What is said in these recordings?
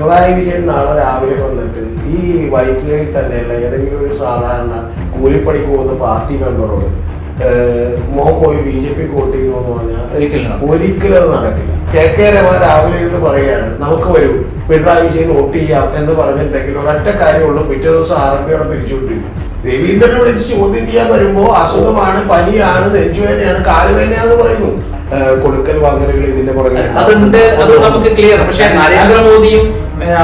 പിണറായി വിജയൻ നാളെ രാവിലെ വന്നിട്ട് ഈ വൈറ്റിലയിൽ തന്നെയുള്ള ഏതെങ്കിലും ഒരു സാധാരണ കൂലിപ്പണിക്ക് പോകുന്ന പാർട്ടി മെമ്പറോട് മോഹൻ മോൻ പോയി ബി ജെ പി വോട്ട് ചെയ്യുന്നു പറഞ്ഞാൽ ഒരിക്കലും അത് നടക്കില്ല. കെ കെ രമ രാവിലെ ഇരുന്ന് പറയുകയാണ് നമുക്ക് വരൂ പിണറായി വിജയൻ വോട്ട് ചെയ്യാം എന്ന് പറഞ്ഞിട്ടുണ്ടെങ്കിൽ ഒരൊറ്റ കാര്യമുള്ളൂ പിറ്റേ ദിവസം ആർ എം പിയോടെ പിരിച്ചുകൊണ്ടിരിക്കും രവീന്ദ്രനെ വിളിച്ച് ചോദ്യം ചെയ്യാൻ വരുമ്പോ അസുഖമാണ് പനിയാണ് നെഞ്ചുവേനയാണ് കാലുവേനയാണെന്ന് പറയുന്നു. കൊടുക്കൽ വാങ്ങലുകൾ ഇതിന്റെ പുറകെ അതുണ്ട് അത് നമുക്ക് ക്ലിയർ പക്ഷെ നരേന്ദ്രമോദിയും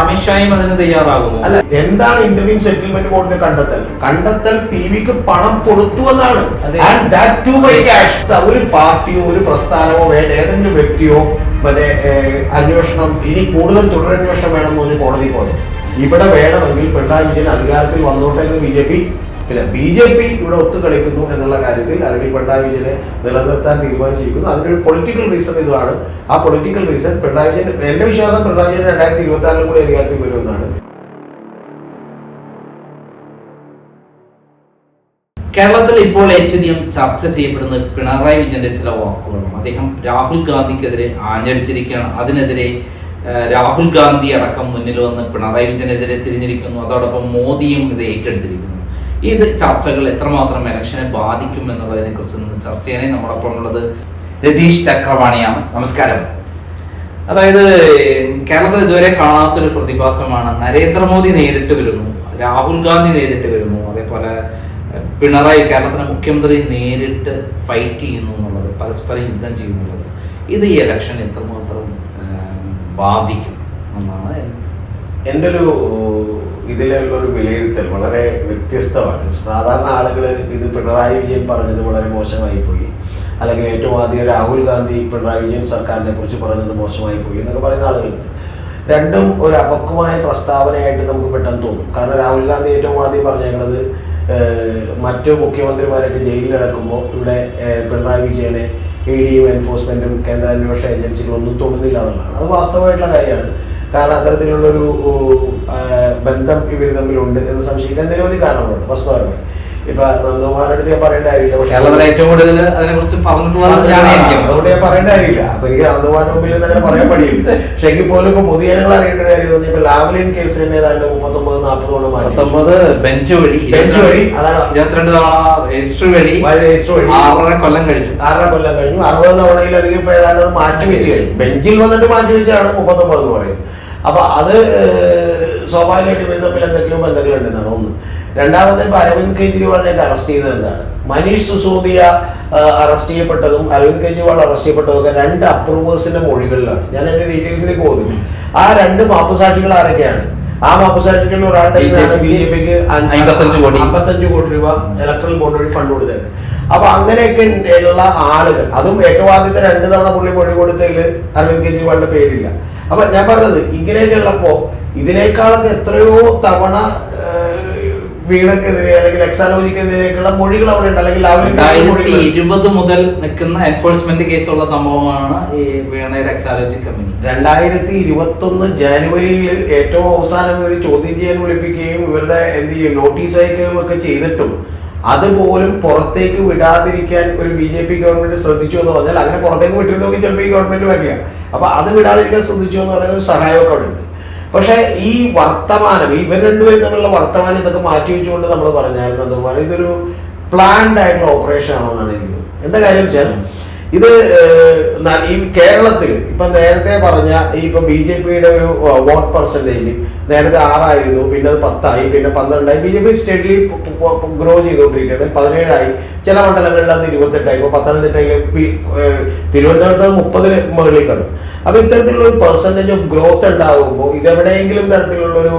അമിത്ഷായും അതിന് തയ്യാറാകുമോ അല്ല എന്താണ് ഇന്റർവ്യൂ സെറ്റിൽമെന്റ് ബോർഡിന്റെ കണ്ടെത്തൽ? കണ്ടെത്തൽ പി വിക്ക് പണം കൊടുത്തു എന്നാണ്. And that too by cash ഒരു പാർട്ടിയോ ഒരു പ്രസ്ഥാനമോ വേണ്ട ഏതെങ്കിലും വ്യക്തിയോ മറ്റേ അന്വേഷണം ഇനി കൂടുതൽ തുടരന്വേഷണം വേണമെന്ന് ഒരു കോടതി പോയത്. ഇവിടെ വേണമെങ്കിൽ പിണറായി വിജയൻ അധികാരത്തിൽ വന്നോട്ടെ എന്ന് ബി ജെ പി പിന്നെ ബി ജെ പി ഇവിടെ ഒത്തുകളിക്കുന്നു എന്നുള്ള കാര്യത്തിൽ അല്ലെങ്കിൽ പിണറായി വിജയനെ നിലനിർത്താൻ തീരുമാനിച്ചിരിക്കുന്നു. അതിനൊരു പൊളിറ്റിക്കൽ റീസൺ ഇതാണ് ആ പൊളിറ്റിക്കൽ റീസൺ പിണറായി വിജയൻ എന്റെ വിശ്വാസം പിണറായി വിജയൻ രണ്ടായിരത്തി ഇരുപത്തി ആറിലും കൂടി അധികാരത്തിൽ വരുമെന്നാണ്. കേരളത്തിൽ ഇപ്പോൾ ഏറ്റവും ചർച്ച ചെയ്യപ്പെടുന്നത് പിണറായി വിജയന്റെ ചില വാക്കുകളാണ്. അദ്ദേഹം രാഹുൽ ഗാന്ധിക്കെതിരെ ആഞ്ഞടിച്ചിരിക്കുകയാണ്. അതിനെതിരെ രാഹുൽ ഗാന്ധി അടക്കം മുന്നിൽ വന്ന് പിണറായി വിജയനെതിരെ തിരിഞ്ഞിരിക്കുന്നു. അതോടൊപ്പം മോദിയും ഇത് ഏറ്റെടുത്തിരിക്കുന്നു. ഇത് ചർച്ചകൾ എത്രമാത്രം ഇലക്ഷനെ ബാധിക്കും എന്നുള്ളതിനെ കുറിച്ച് നിന്ന് ചർച്ച ചെയ്യാനായി നമ്മളൊപ്പം ഉള്ളത് രതീഷ് ചക്രവാണിയാണ് നമസ്കാരം. അതായത് കേരളത്തിൽ ഇതുവരെ കാണാത്തൊരു പ്രതിഭാസമാണ് നരേന്ദ്രമോദി നേരിട്ട് വരുന്നു രാഹുൽ ഗാന്ധി നേരിട്ട് വരുന്നു അതേപോലെ പിണറായി കേരളത്തിലെ മുഖ്യമന്ത്രി നേരിട്ട് ഫൈറ്റ് ചെയ്യുന്നു എന്നുള്ളത് പരസ്പരം യുദ്ധം ചെയ്യുന്നുള്ളത് ഇത് ഈ ഇലക്ഷൻ എത്രമാത്രം ബാധിക്കും എന്നാണ് എന്റെ ഒരു ഇതിലുള്ള ഒരു വിലയിരുത്തൽ വളരെ വ്യത്യസ്തമാണ്. സാധാരണ ആളുകൾ ഇത് പിണറായി വിജയൻ പറഞ്ഞത് വളരെ മോശമായി പോയി അല്ലെങ്കിൽ ഏറ്റവും ആദ്യം രാഹുൽ ഗാന്ധി പിണറായി വിജയൻ സർക്കാരിനെ കുറിച്ച് പറഞ്ഞത് മോശമായി പോയി എന്നൊക്കെ പറയുന്ന ആളുകളുണ്ട്. രണ്ടും ഒരു അപക്വമായ പ്രസ്താവനയായിട്ട് നമുക്ക് പെട്ടെന്ന് തോന്നും. കാരണം രാഹുൽ ഗാന്ധി ഏറ്റവും ആദ്യം പറഞ്ഞേക്കുന്നത് മറ്റു മുഖ്യമന്ത്രിമാരൊക്കെ ജയിലിലടക്കുമ്പോൾ ഇവിടെ പിണറായി വിജയനെ ഇ ഡിയും എൻഫോഴ്സ്മെന്റും കേന്ദ്ര അന്വേഷണ ഏജൻസികളൊന്നും തോന്നുന്നില്ല എന്നുള്ളതാണ്. അത് വാസ്തവമായിട്ടുള്ള കാര്യമാണ്. കാരണം അത്തരത്തിലുള്ളൊരു ബന്ധം ഇവർ തമ്മിലുണ്ട് എന്ന് സംശയിക്കാൻ നിരവധി കാരണങ്ങളുണ്ട്. വസ്തുപരമായി ഇപ്പൊ നന്ദകുമാരുടെ അടുത്ത് ഞാൻ പറയേണ്ട കാര്യമില്ല പക്ഷേ ഏറ്റവും കൂടുതൽ അതിനെ കുറിച്ച് പറഞ്ഞിട്ടുള്ളത് ഞാനായിരിക്കും അതുകൊണ്ട് ഞാൻ പറയേണ്ട കാര്യമില്ല അപ്പൊ എനിക്ക് നന്ദകുമാരുടെ മുമ്പിൽ അങ്ങനെ പറയാൻ പണിയുണ്ട് പക്ഷെ എങ്കിൽ പോലും ഇപ്പൊ പൊതുജനങ്ങൾ അറിയേണ്ട ഒരു കാര്യം തോന്നി ഇപ്പൊ ലാവ്ലിൻ കേസ് തന്നെ ഏതാണ്ട് മുപ്പത്തൊമ്പത് മാറ്റി ബെഞ്ച് വഴി ബെഞ്ച് വഴി, അതാണ്. ഇരുപത്തിരണ്ട് തവണ രജിസ്റ്റർ വഴി വഴി രജിസ്റ്റർ വഴി. ആറര കൊല്ലം കഴിഞ്ഞു. ആറര കൊല്ലം കഴിഞ്ഞു. അറുപത് തവണയിലധികം ഇപ്പൊ ഏതാണ്ട് മാറ്റി വെച്ച് കഴിഞ്ഞു. ബെഞ്ചിൽ വന്നിട്ട് മാറ്റി വെച്ചാണ് മുപ്പത്തൊമ്പത് എന്ന് പറയുന്നത്. അപ്പൊ അത് സ്വാഭാവികമായിട്ട് ഇവർ തമ്മിൽ എന്തൊക്കെയോ ബന്ധങ്ങൾ ഉണ്ടെന്നാണ് ഒന്ന്. രണ്ടാമത്തെ ഇപ്പൊ അരവിന്ദ് കെജ്രിവാളിനെ അറസ്റ്റ് ചെയ്തത് എന്താണ്? മനീഷ് സിസോദിയ അറസ്റ്റ് ചെയ്യപ്പെട്ടതും അരവിന്ദ് കെജ്രിവാൾ അറസ്റ്റ് ചെയ്യപ്പെട്ടതും ഒക്കെ രണ്ട് അപ്രൂവേഴ്സിന്റെ മൊഴികളിലാണ്. ഞാൻ എന്റെ ഡീറ്റെയിൽസിലേക്ക് പോകുന്നു ആ രണ്ട് മാപ്പുസാക്ഷികൾ ആരൊക്കെയാണ്? ആ മാപ്പുസാക്ഷികളിൽ ഒരാളുടെ ബി ജെ പിക്ക് 55 കോടി. അമ്പത്തഞ്ച് കോടി രൂപ ഇലക്ട്രൽ ബോർഡ് വഴി ഫണ്ട് കൊടുത്തത് അപ്പൊ അങ്ങനെയൊക്കെ ഉള്ള ആളുകൾ അതും ഏറ്റവും ആദ്യത്തെ രണ്ട് തവണ പുള്ളി മൊഴി കൊടുത്തതിൽ അരവിന്ദ് കെജ്രിവാളിന്റെ പേരില്ല. അപ്പൊ ഞാൻ പറഞ്ഞത് ഇങ്ങനെയൊക്കെ ഉള്ളപ്പോ ഇതിനേക്കാളൊക്കെ എത്രയോ തവണ വീണക്കെതിരെ അല്ലെങ്കിൽ എക്സാലോജിക്കെതിരെയൊക്കെയുള്ള മൊഴികൾ അവിടെ ഉണ്ട്. അല്ലെങ്കിൽ രണ്ടായിരത്തി ഇരുപത് മുതൽ നിൽക്കുന്ന എൻഫോഴ്സ്മെന്റ് കേസുള്ള സംഭവമാണ് ഈ വീണയുടെ എക്സാലോജി കമ്പനി രണ്ടായിരത്തി ഇരുപത്തി ഒന്ന് ജാനുവരിയിൽ ഏറ്റവും അവസാനം ഒരു ചോദ്യം ചെയ്യാൻ വിളിപ്പിക്കുകയും ഇവരുടെ എന്ത് ചെയ്യും നോട്ടീസ് അയക്കുകയും ഒക്കെ ചെയ്തിട്ടും അതുപോലും പുറത്തേക്ക് വിടാതിരിക്കാൻ ഒരു ബി ജെ പി ഗവൺമെന്റ് ശ്രദ്ധിച്ചു എന്ന് പറഞ്ഞാൽ അങ്ങനെ പുറത്തേക്ക് വിട്ടിരുന്നെങ്കിൽ ചിലപ്പോൾ ഈ ഗവൺമെന്റ് വരില്ല അപ്പൊ അത് വിടാതിരിക്കാൻ ശ്രദ്ധിച്ചു എന്ന് പറയുന്ന ഒരു സഹായമൊക്കെ അവിടെ ഉണ്ട്. പക്ഷേ ഈ വർത്തമാനം ഇവർ രണ്ടുപേരും തമ്മിലുള്ള വർത്തമാനം ഇതൊക്കെ മാറ്റി വെച്ചുകൊണ്ട് നമ്മൾ പറഞ്ഞായിരുന്നു ഇതൊരു പ്ലാൻഡ് ആയിട്ടുള്ള ഓപ്പറേഷൻ ആണോ എന്നാണ് എനിക്ക് എന്താ കാര്യം വെച്ചാൽ ഇത് ഈ കേരളത്തിൽ ഇപ്പൊ നേരത്തെ പറഞ്ഞ ഇപ്പൊ ബി ജെ പിയുടെ ഒരു വോട്ട് പെർസെന്റേജ് നേരത്തെ ആറായിരുന്നു പിന്നെ അത് പത്തായി പിന്നെ പന്ത്രണ്ടായി. B J P steady grow ചെയ്തുകൊണ്ടിരിക്കുകയാണ്. പതിനേഴായി. ചില മണ്ഡലങ്ങളിൽ അത് ഇരുപത്തെട്ടായി. ഇപ്പൊ പത്തനംതിട്ടയിൽ തിരുവനന്തപുരത്ത് മുപ്പതിന് മുകളിൽ കടന്നു അപ്പോൾ ഇത്തരത്തിലുള്ള ഒരു പെർസെന്റേജ് ഓഫ് ഗ്രോത്ത് ഉണ്ടാകുമ്പോൾ ഇതെവിടെയെങ്കിലും തരത്തിലുള്ള ഒരു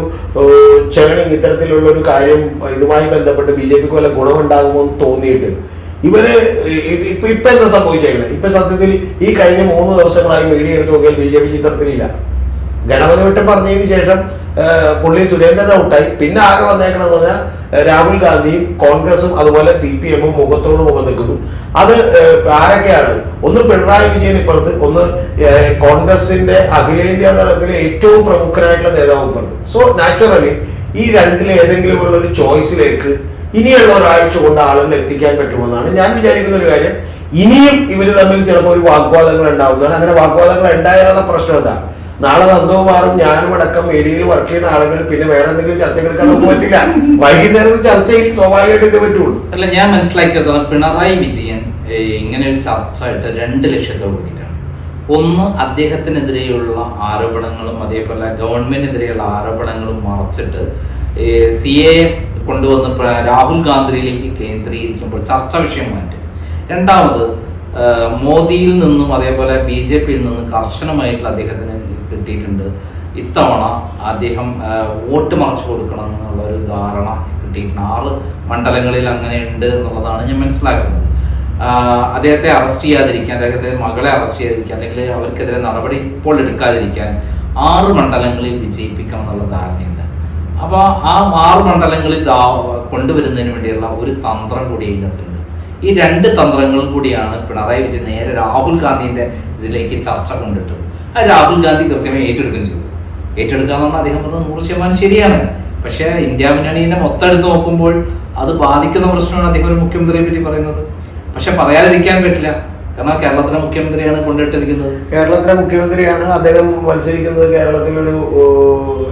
ചേണിങ് ഇത്തരത്തിലുള്ള ഒരു കാര്യം ഇതുമായി ബന്ധപ്പെട്ട് ബി ജെ പിക്ക് വല്ല ഗുണമുണ്ടാകുമോ എന്ന് തോന്നിയിട്ട് ഇവർ ഇപ്പൊ ഇപ്പൊ എന്താ സംഭവിച്ചേക്കണേ? ഇപ്പൊ സത്യത്തിൽ ഈ കഴിഞ്ഞ മൂന്ന് ദിവസങ്ങളായി മീഡിയ എടുത്തു നോക്കിയാൽ ബി ജെ പി ചിത്രത്തിലില്ല. ഗണപതി വിട്ടം പറഞ്ഞതിന് ശേഷം പുള്ളി സുരേന്ദ്രൻ ഔട്ടായി. പിന്നെ ആകെ വന്നേക്കണെന്ന് പറഞ്ഞാൽ രാഹുൽ ഗാന്ധിയും കോൺഗ്രസും അതുപോലെ സി പി എമ്മും മുഖത്തോട് മുഖം നിൽക്കുന്നു. അത് ആരൊക്കെയാണ്? ഒന്ന് പിണറായി വിജയൻ ഇപ്പുറത്ത് ഒന്ന് കോൺഗ്രസിന്റെ അഖിലേന്ത്യാ തലത്തിലെ ഏറ്റവും പ്രമുഖനായിട്ടുള്ള നേതാവ് ഇപ്പുറത്ത്. സോ നാച്ചുറലി ഈ രണ്ടിലെ ഏതെങ്കിലും ഉള്ള ഒരു ചോയ്സിലേക്ക് ഇനിയുള്ള ഒരാഴ്ച കൊണ്ട് ആളുകൾ എത്തിക്കാൻ പറ്റുമെന്നാണ് ഞാൻ വിചാരിക്കുന്ന ഒരു കാര്യം. ഇനിയും ഇവർ തമ്മിൽ ചിലപ്പോൾ ഒരു വാഗ്വാദങ്ങൾ ഉണ്ടാവുന്നതാണ്. അങ്ങനെ വാഗ്വാദങ്ങൾ ഉണ്ടായാലുള്ള പ്രശ്നം എന്താ? നാളെ നന്ദകുമാറും ഞാനും അടക്കം മീഡിയയിൽ വർക്ക് ചെയ്യുന്ന ആളുകൾ. പിന്നെ വേറെ എന്തെങ്കിലും ചർച്ചകൾ എടുക്കാൻ നമുക്ക് പറ്റില്ല വൈകുന്നേരത്തെ ചർച്ചയിൽ സ്വാഭാവികമായിട്ട് ഇത് പറ്റുള്ളൂ. അല്ല ഞാൻ മനസ്സിലാക്കിയതാണ് പിണറായി വിജയൻ ഇങ്ങനെ ഒരു ചർച്ച ഇട്ട് രണ്ട് ലക്ഷ്യത്തോട് കൂടിയിട്ടാണ്. ഒന്ന് അദ്ദേഹത്തിനെതിരെയുള്ള ആരോപണങ്ങളും അതേപോലെ ഗവൺമെന്റിനെതിരെയുള്ള ആരോപണങ്ങളും മറച്ചിട്ട് സി എ കൊണ്ടുവന്ന് രാഹുൽ ഗാന്ധിയിലേക്ക് കേന്ദ്രീകരിക്കുമ്പോൾ ചർച്ച വിഷയം മാറ്റും. രണ്ടാമത് മോദിയിൽ നിന്നും അതേപോലെ ബി ജെ പിയിൽ നിന്നും കർശനമായിട്ടുള്ള അദ്ദേഹത്തിന് കിട്ടിയിട്ടുണ്ട്. ഇത്തവണ അദ്ദേഹം വോട്ട് മറച്ചു കൊടുക്കണം എന്നുള്ള ഒരു ധാരണ കിട്ടിയിട്ടുണ്ട്. ആറ് മണ്ഡലങ്ങളിൽ അങ്ങനെ ഉണ്ട് എന്നുള്ളതാണ് ഞാൻ മനസ്സിലാക്കുന്നത്. അദ്ദേഹത്തെ അറസ്റ്റ് ചെയ്യാതിരിക്കാൻ അദ്ദേഹത്തെ മകളെ അറസ്റ്റ് ചെയ്യാതിരിക്കാൻ അല്ലെങ്കിൽ അവർക്കെതിരെ നടപടി ഇപ്പോൾ എടുക്കാതിരിക്കാൻ ആറ് മണ്ഡലങ്ങളിൽ വിജയിപ്പിക്കണം എന്നുള്ള ധാരണയുണ്ട്. അപ്പോൾ ആ ആറ് മണ്ഡലങ്ങളിൽ കൊണ്ടുവരുന്നതിന് വേണ്ടിയുള്ള ഒരു തന്ത്രം കൂടി ഇതിനകത്തുണ്ട്. ഈ രണ്ട് തന്ത്രങ്ങളും കൂടിയാണ് പിണറായി വിജയൻ നേരെ രാഹുൽ ഗാന്ധിന്റെ ഇതിലേക്ക് ചർച്ച കൊണ്ടിട്ടത്. ആ രാഹുൽ ഗാന്ധി കൃത്യമായി ഏറ്റെടുക്കുകയും ചെയ്തു ഏറ്റെടുക്കുക എന്ന് പറഞ്ഞാൽ അദ്ദേഹം പറഞ്ഞത് നൂറ് ശതമാനം ശരിയാണ്. പക്ഷേ ഇന്ത്യ മുന്നണിയെ മൊത്തം എടുത്ത് നോക്കുമ്പോൾ അത് ബാധിക്കുന്ന പ്രശ്നമാണ് അദ്ദേഹം ഒരു മുഖ്യമന്ത്രിയെ പറ്റി പറയുന്നത്. പക്ഷെ പറയാതിരിക്കാൻ പറ്റില്ല. കാരണം കേരളത്തിലെ മുഖ്യമന്ത്രിയാണ് കൊണ്ടിട്ടിരിക്കുന്നത്. കേരളത്തിലെ മുഖ്യമന്ത്രിയാണ് അദ്ദേഹം മത്സരിക്കുന്നത് കേരളത്തിലൊരു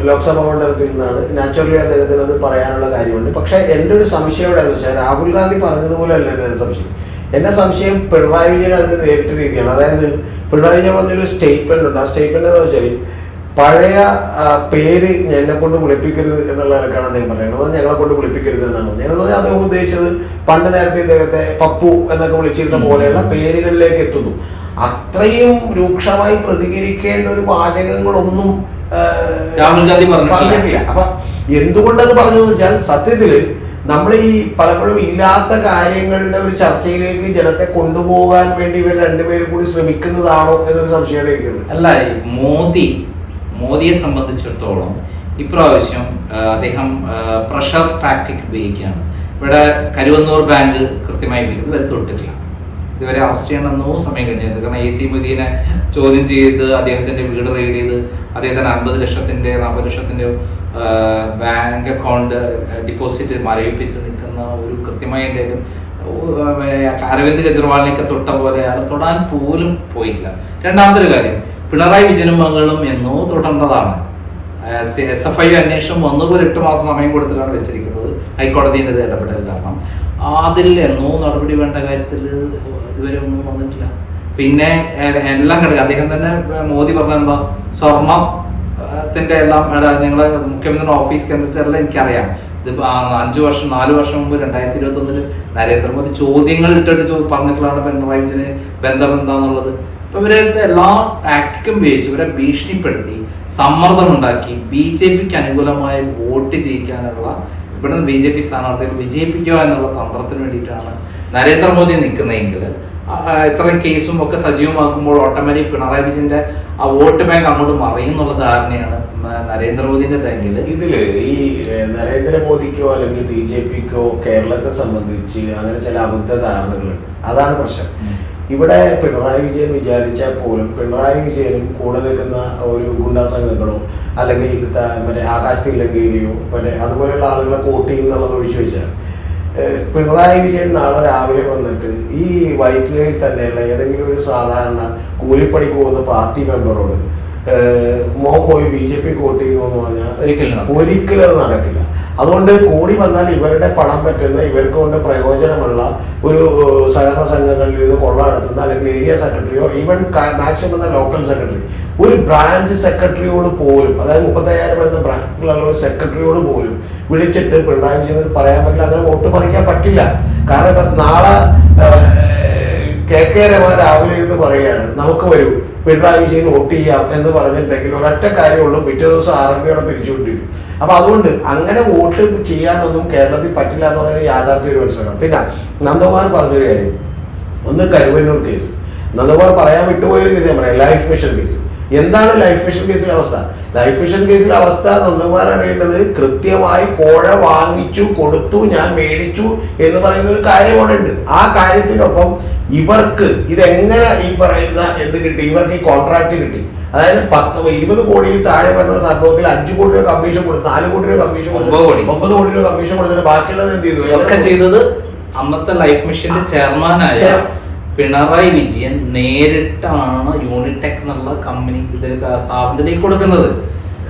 ലോക്സഭാ മണ്ഡലത്തിൽ നിന്നാണ്. നാച്ചുറലി അദ്ദേഹത്തിന് അത് പറയാനുള്ള കാര്യമുണ്ട്. പക്ഷെ എന്റെ ഒരു സംശയം എവിടെയാണെന്ന് വെച്ചാൽ രാഹുൽ ഗാന്ധി പറഞ്ഞതുപോലെ അല്ല എന്റെ സംശയം. എന്റെ സംശയം പിണറായി വിജയൻ അതിന് നേരിട്ട രീതിയാണ്. അതായത് പിണറായി വിജയൻ പറഞ്ഞൊരു സ്റ്റേറ്റ്മെന്റ് ഉണ്ട്. ആ സ്റ്റേറ്റ്മെന്റ് എന്താ വെച്ചാൽ പഴയ പേര് എന്നെ കൊണ്ട് വിളിപ്പിക്കരുത് എന്നുള്ള നിലക്കാണ് അദ്ദേഹം പറയുന്നത്. അത് ഞങ്ങളെ കൊണ്ട് വിളിപ്പിക്കരുത് എന്നാണ്. ഞാനെന്ന് പറഞ്ഞാൽ അദ്ദേഹം ഉദ്ദേശിച്ചത് പണ്ട് നേരത്തെ ഇദ്ദേഹത്തെ പപ്പു എന്നൊക്കെ വിളിച്ചിരുന്ന പോലെയുള്ള പേരുകളിലേക്ക് എത്തുന്നു. അത്രയും രൂക്ഷമായി പ്രതികരിക്കേണ്ട ഒരു വാചകങ്ങളൊന്നും രാഹുൽ ഗാന്ധി പറഞ്ഞിട്ടില്ല. പറഞ്ഞിട്ടില്ല. അപ്പൊ എന്തുകൊണ്ടത് പറഞ്ഞു എന്ന് വെച്ചാൽ സത്യത്തിൽ നമ്മൾ ഈ പലപ്പോഴും ഇല്ലാത്ത കാര്യങ്ങളുടെ ഒരു ചർച്ചയിലേക്ക് ജനത്തെ കൊണ്ടുപോകാൻ വേണ്ടി ഇവർ രണ്ടുപേരും കൂടി ശ്രമിക്കുന്നതാണോ എന്നൊരു സംശയം അല്ല മോദി മോദിയെ സംബന്ധിച്ചിടത്തോളം ഇപ്രാവശ്യം അദ്ദേഹം പ്രഷർ ടാക്ടിക് ഉപയോഗിക്കുകയാണ്. ഇവിടെ കരുവന്നൂർ ബാങ്ക് കൃത്യമായി ഉപയോഗിക്കുന്നത് ഇതുവരെ തൊട്ടിട്ടില്ല. ഇതുവരെ അറസ്റ്റ് ചെയ്യണമെന്നോ സമയം കഴിഞ്ഞത് കാരണം എ സി മൊയ്തീനെ ചോദ്യം ചെയ്ത് അദ്ദേഹത്തിന്റെ വീട് റെയ്ഡ് ചെയ്ത് അദ്ദേഹത്തിന് അൻപത് ലക്ഷത്തിന്റെ നാൽപ്പത് ലക്ഷത്തിന്റെ ബാങ്ക് അക്കൗണ്ട് ഡിപ്പോസിറ്റ് മരവിപ്പിച്ച് നിൽക്കുന്ന ഒരു കൃത്യമായ എന്തെങ്കിലും അരവിന്ദ് കെജ്രിവാളിനെയൊക്കെ തൊട്ട പോലെ അയാൾ തൊടാൻ പോലും പോയിട്ടില്ല. രണ്ടാമത്തെ ഒരു കാര്യം പിണറായി വിജയനും മകളും എന്നോ തൊടേണ്ടതാണ്. എസ് എഫ് ഐ അന്വേഷണം ഒന്നുപോലെ എട്ട് മാസം സമയം കൊടുത്തിട്ടാണ് വെച്ചിരിക്കുന്നത്. ഹൈക്കോടതിന്റെ ഇടപെടൽ കാരണം. അതിൽ എന്നോ നടപടി വേണ്ട കാര്യത്തിൽ ഇതുവരെ ഒന്നും വന്നിട്ടില്ല. പിന്നെ എല്ലാം കിടക്കുക അദ്ദേഹം തന്നെ മോദി പറഞ്ഞ എന്താ സ്വർണത്തിന്റെ എല്ലാം നിങ്ങളെ മുഖ്യമന്ത്രിയുടെ ഓഫീസ് കേന്ദ്രത്തിലെല്ലാം എനിക്കറിയാം. ഇത് അഞ്ചു വർഷം നാല് വർഷം മുമ്പ് രണ്ടായിരത്തി ഇരുപത്തി ഒന്നിൽ നരേന്ദ്രമോദി ചോദ്യങ്ങൾ ഇട്ടിട്ട് പറഞ്ഞിട്ടുള്ളതാണ് പിണറായി വിജയന് ബന്ധം എന്താന്നുള്ളത്. അപ്പൊ ഇവരുടെ എല്ലാ ടാക്ടിക്കും ഉപയോഗിച്ച് ഇവരെ ഭീഷണിപ്പെടുത്തി സമ്മർദ്ദമുണ്ടാക്കി ബി ജെ പിക്ക് അനുകൂലമായി വോട്ട് ചെയ്യിക്കാനുള്ള ഇവിടുന്ന് ബി ജെ പി സ്ഥാനാർത്ഥികൾ വിജയിപ്പിക്കുക എന്നുള്ള തന്ത്രത്തിന് വേണ്ടിയിട്ടാണ് നരേന്ദ്രമോദി നിൽക്കുന്നതെങ്കിൽ ഇത്രയും കേസും ഒക്കെ സജീവമാക്കുമ്പോൾ ഓട്ടോമാറ്റിക് പിണറായി വിജയന്റെ ആ വോട്ട് ബാങ്ക് അങ്ങോട്ട് മറയും എന്നുള്ള ധാരണയാണ് നരേന്ദ്രമോദിന്റെ ബാങ്കിൽ ഇതിൽ ഈ നരേന്ദ്രമോദിക്കോ അല്ലെങ്കിൽ ബി ജെ പിക്കോ കേരളത്തെ സംബന്ധിച്ച് അങ്ങനെ ചില അബദ്ധ ധാരണകളുണ്ട്. അതാണ് പ്രശ്നം. ഇവിടെ പിണറായി വിജയൻ വിചാരിച്ചാൽ പോലും പിണറായി വിജയനും കൂടെ നിൽക്കുന്ന ഒരു ഗുണ്ടാ സംഘങ്ങളോ അല്ലെങ്കിൽ മറ്റേ ആകാശ് തില്ലങ്കേരിയോ മറ്റേ അതുപോലെയുള്ള ആളുകളെ കോട്ടി എന്നുള്ളത് ഒഴിച്ചു വെച്ചാൽ പിണറായി വിജയൻ നാളെ രാവിലെ വന്നിട്ട് ഈ വൈറ്റിലയിൽ തന്നെയുള്ള ഏതെങ്കിലും ഒരു സാധാരണ കൂലിപ്പണിക്ക് പോകുന്ന പാർട്ടി മെമ്പറോട് മോൻ പോയി ബി ജെ പി വോട്ട് ചെയ്യുന്നു എന്ന് പറഞ്ഞാൽ. ഒരിക്കലും അത് നടക്കില്ല അതുകൊണ്ട് കൂടി വന്നാൽ ഇവരുടെ പണം പറ്റുന്ന ഇവർക്ക് കൊണ്ട് പ്രയോജനമുള്ള ഒരു സഹകരണ സംഘങ്ങളിൽ നിന്ന് കൊള്ള നടത്തുന്ന അല്ലെങ്കിൽ ഏരിയ സെക്രട്ടറിയോ ഈവൻ മാക്സിമം എന്ന ലോക്കൽ സെക്രട്ടറി. ഒരു ബ്രാഞ്ച് സെക്രട്ടറിയോട് പോലും അതായത് മുപ്പത്തയ്യായിരം വരുന്ന ബ്രാഞ്ചിലുള്ള ഒരു സെക്രട്ടറിയോട് പോലും വിളിച്ചിട്ട് പിണറായി വിജയൻ പറയാൻ പറ്റില്ല അങ്ങനെ വോട്ട് പറിക്കാൻ പറ്റില്ല. കാരണം നാളെ കെ കെ രമ രാവിലെ ഇരുന്ന് പറയുകയാണ് നമുക്ക് വരൂ പിണറായി വിജയൻ വോട്ട് ചെയ്യാം എന്ന് പറഞ്ഞിട്ടുണ്ടെങ്കിൽ ഒരൊറ്റ കാര്യമുള്ളൂ പിറ്റേ ദിവസം ആർ എം പിയോടെ പിരിച്ചുകൊണ്ടിരിക്കും. അപ്പൊ അതുകൊണ്ട് അങ്ങനെ വോട്ട് ചെയ്യാനൊന്നും കേരളത്തിൽ പറ്റില്ല എന്ന് പറയുന്നത് യാഥാർത്ഥ്യ ഒരു മനസ്സിലാക്കണം പിന്നെ നന്ദകുമാർ പറഞ്ഞൊരു കാര്യം. ഒന്ന് കരുവന്നൂർ കേസ്. നന്ദകുമാർ പറയാൻ വിട്ടുപോയൊരു കേസ് ഞാൻ പറയാം ലൈഫ് മിഷൻ കേസ്. എന്താണ് ലൈഫ് മിഷൻ കേസിലെ അവസ്ഥ? ലൈഫ് മിഷൻ കേസിലെ അവസ്ഥ നന്ദകുമാർ അറിയേണ്ടത് കൃത്യമായി കോഴ വാങ്ങിച്ചു കൊടുത്തു ഞാൻ മേടിച്ചു എന്ന് പറയുന്ന ഒരു കാര്യം ഉണ്ട് ആ കാര്യത്തിനൊപ്പം ഇവർക്ക് ഇതെങ്ങനെ ഈ പറയുന്ന എന്ത് കിട്ടി? ഇവർക്ക് ഈ കോൺട്രാക്ട് കിട്ടി. അതായത് പത്ത് ഇരുപത് കോടിയിൽ താഴെ വരുന്ന സംഭവത്തിൽ അഞ്ചു കോടി രൂപ കമ്മീഷൻ കൊടുത്തു നാല് കോടി രൂപ കമ്മീഷൻ കൊടുത്തു കോടി. ഒമ്പത് കോടി രൂപ കമ്മീഷൻ കൊടുത്തിട്ട് ബാക്കിയുള്ളത് എന്ത് ചെയ്തു? ഇതൊക്കെ ചെയ്തത് അന്നത്തെ ലൈഫ് മിഷന്റെ ചെയർമാനായ ആയ പിണറായി വിജയൻ നേരിട്ടാണ് യൂണിടെക് എന്നുള്ള കമ്പനി ഇതിൽ സ്ഥാപനത്തിലേക്ക് കൊടുക്കുന്നത്.